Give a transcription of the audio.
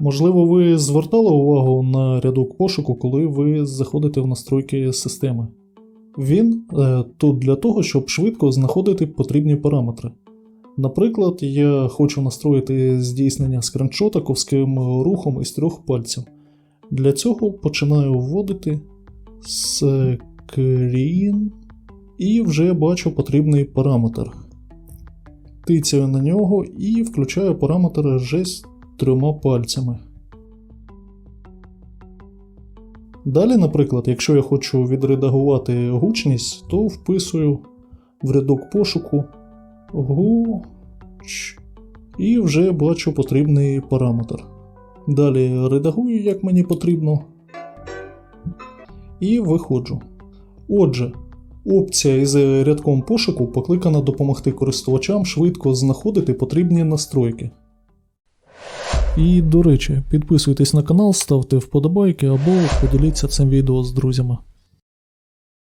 Можливо, ви звертали увагу на рядок пошуку, коли ви заходите в настройки системи. Він е, тут для того, щоб швидко знаходити потрібні параметри. Наприклад, я хочу настроїти здійснення скриншота ковським рухом із трьох пальців. Для цього починаю вводити скрін і вже бачу потрібний параметр. Тицяю на нього і включаю параметр жест трьома пальцями. Далі, наприклад, якщо я хочу відредагувати гучність, то вписую в рядок пошуку гуч і вже бачу потрібний параметр. Далі редагую, як мені потрібно, і виходжу. Отже, опція із рядком пошуку покликана допомогти користувачам швидко знаходити потрібні настройки. І, до речі, підписуйтесь на канал, ставте вподобайки або поділіться цим відео з друзями.